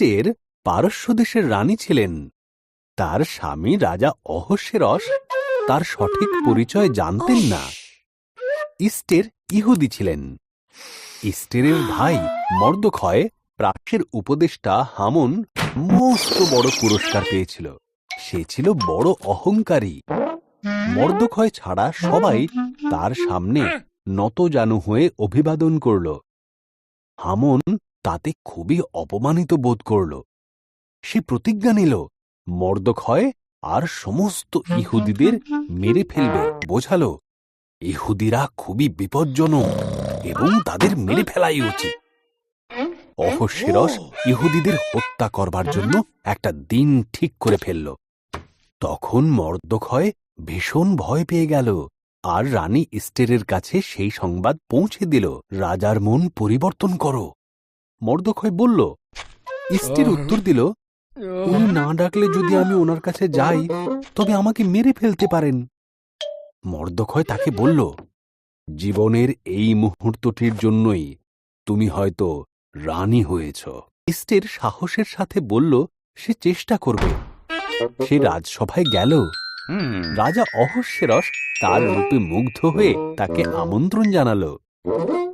ইস্টের পারস্য দেশের রানী ছিলেন। তার স্বামী রাজা অহস্যেরস তার সঠিক পরিচয় জানতেন না। ইস্টের ইহুদি ছিলেন। ইস্টেরের ভাই মর্দক্ষয় প্রাচ্যের উপদেষ্টা হামন মস্ত বড় পুরস্কার পেয়েছিল। সে ছিল বড় অহংকারী। মর্দক্ষয় ছাড়া সবাই তার সামনে নত নতজানু হয়ে অভিবাদন করল। হামন তাতে খুবই অপমানিত বোধ করল। সে প্রতিজ্ঞা নিল মর্দক্ষয় আর সমস্ত ইহুদিদের মেরে ফেলবে। বোঝালো, ইহুদিরা খুবই বিপজ্জনক এবং তাদের মেরে ফেলাই উচিত। অহস্যেরস ইহুদিদের হত্যা করবার জন্য একটা দিন ঠিক করে ফেলল। তখন মর্দক্ষয় ভীষণ ভয় পেয়ে গেল আর রানী ইস্টেরের কাছে সেই সংবাদ পৌঁছে দিল। রাজার মন পরিবর্তন করো। মর্দক্ষয় বলল ইস্টের উত্তর দিল উনি না ডাকলে যদি আমি ওনার কাছে যাই তবে আমাকে মেরে ফেলতে পারেন। মর্দক্ষয় তাকে বলল জীবনের এই মুহূর্তটির জন্যই তুমি হয়তো রানী হয়েছ। ইস্টের সাহসের সাথে বলল সে চেষ্টা করবে। সে রাজসভায় গেল। রাজা অহস্যেরস তার রূপে মুগ্ধ হয়ে তাকে আমন্ত্রণ জানালো।